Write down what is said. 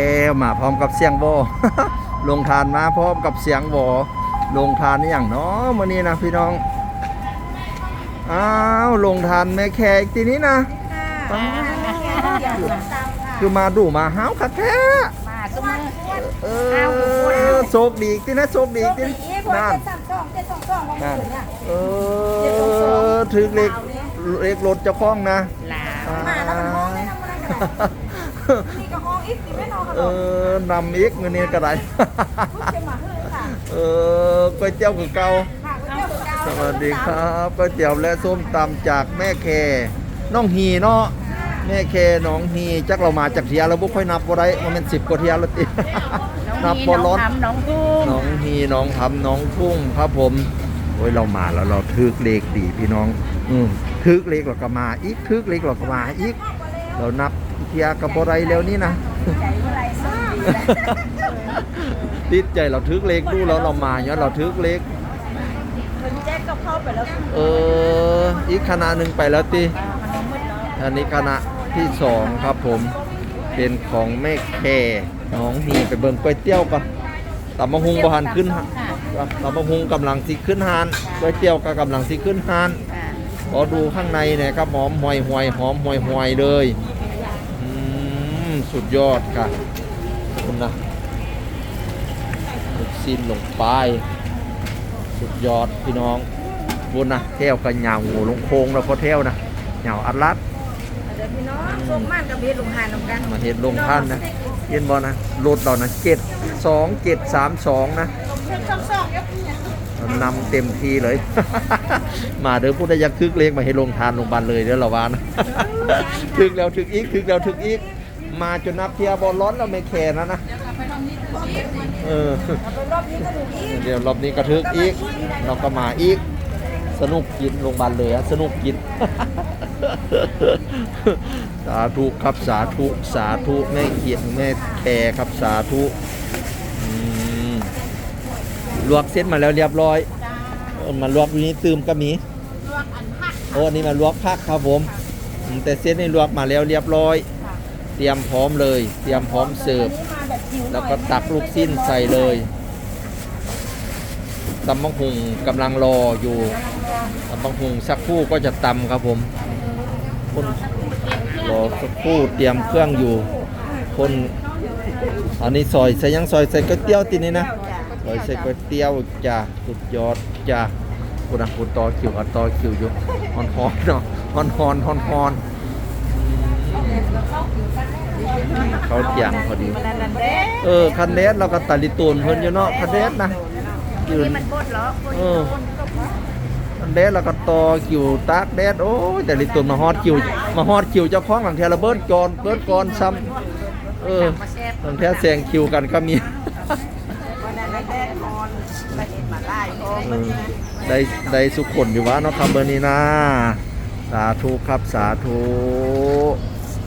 เอวมาพร้อมกับเสียงโบลงทานมาพร้อมกับเสียงโบลงทานนี่อย่างเนาะมื้อนี้นะพี่น้อง อ้าวลงทานแม่แขกทีนี้นะอ้าวคือมาดูมาห้าวคักแท้มาซุมือเออ้าวคุณพูดอเอาโชคดีที่นะโชคดีที่นั่นนั่นเออถึงเล็กเล็กรถเจ้าของนะลาอ่า นี่ก็ห้องอีกสิไม่นอนเออนำอีกมือนี้ก็ได้จะมาเฮ้ยค่ะเออก๋วยเตี๋ยวคือเก่าค่ะก็เจ้าเจ้าสวัสดีครับก๋วยเตี๋ยวและส้มตำจากแม่เคน้องฮีเนาะแม่เคน้องฮีจักเรามาจากเทียแล้วบุค่อยนับบ่ได้มันเป็น10กว่าเทียแล้วตินับบ่น้ล้องน ทำน้องทุ่งน้องฮีน้องทำน้องทุ่งครับผมโอ้ยเรามาแล้วเราทึกเลขดีพี่น้อง อืมทึกเลขเราก็มาอีกทึกเลขเราก็มาอีก เรานับ เทียกับบได้แล้วนี่นะติดใจเราทึกเลขดูแล้วเรามาเนี่ยเราทึกเลขคนแจ๊กเอออีกคณะหนึ่งไปแล้วติอันนี้คณะที่สองครับผมเป็นของแม่แค่น้องมีไปเบิ่งก๋วยเตี๋ยวก่อนตำมะฮุงบ่หันขึ้นตำมะฮุงกำลังสิขึ้นหานก๋วยเตี๋ยวก็กำลังสิขึ้นหานค่ะขอดูข้างในน่ยครับหอมห่วยห่วยหอมห่วยห่วยเลย สุดยอดค่ะคุณนะลูกซินลงไป สุดยอดพี่น้องบุญนะเที่ยวกันยาวงูลงโค้งแล้วพอเที่ยวนะยาวอัดลัดเดี๋ยวพี่น้องพวกม่านกับเบียร์ลงหานลงกันมาเห็นลงท่านนะเย็นบอลนะรถเรานะเจ็ดสองเจ็ดสามสองนะเช็คช่องช่องยับเนี่ยนำเต็มทีเลย มาเด้อผู้ใดอยากทึกเลขมาให้ลงทานลงบันเลยเด้อเราวานะ ทึกแล้วทึกอีกทึกแล้วทึกอีก มาจนนับเทียบอลร้อนเราไม่แคร์นะนะเออไปรอบนี้ก็ดูอีกเดี๋ยวรอบนี้กระทึกอีก เราก็มาอีก สนุกกินลงบันเลยอะสนุกกิน สาธุครับสาธุสาธุแม่เกียรติแม่แคร์ครับสาธุอืมลวกเส้นมาแล้วเรียบร้อยเออมา ลวกอยู่นี้ตืมก็มีโอ้อันนี้มาลวกพักครับผมอืมแต่เส้นนี่ลวกมาแล้วเรียบร้อย เตรียมพร้อมเลย เตรียมพร้อมเสิร์ฟนี่มาแบบจิ๋วหน่แล้อวยก็ตักลูกสิ้นใส่เลยตำบังหุงกำลังรออยู่ตำบังหุงสักครู่ก็จะตำครับผมคนรอสักครู่เตรียมเครื่องอยู่ คนอันนี้ซอยใส่ยังซอยใส่ก๋วยเตี๋ยวตินี่นะซอยใส่ก๋วยเตี๋ยวจ้าสุดยอดจ้าคุณนะคุณต่อคิวอะต่อคิวอยู่ฮอนฮอนๆเนาะฮอนฮอนฮอนฮอน เขาเที่ยงพอดีมันนั่นแหละเออ คันเดสเราก็ตัดลิตูนเพิ่นอยู่เนาะ คันเดสนะยืนมันบดเหรอเออคันเดสเราก็ต่อคิวตากแดดโอ้ยแต่ลิตูนมาฮอดคิว มาฮอดคิวเจ้าของหลังเทระเบิดก่อนเบิดก่อนซ้ำเออมาแซ่บหลังแท้แซงคิวกันก็มีวันนั้นแดดนอนละเอ็ดมาไล่พอเออได้ได้สุขคนอยู่วะเนาะครับเบอร์นี้นะ สาธุครับสาธุ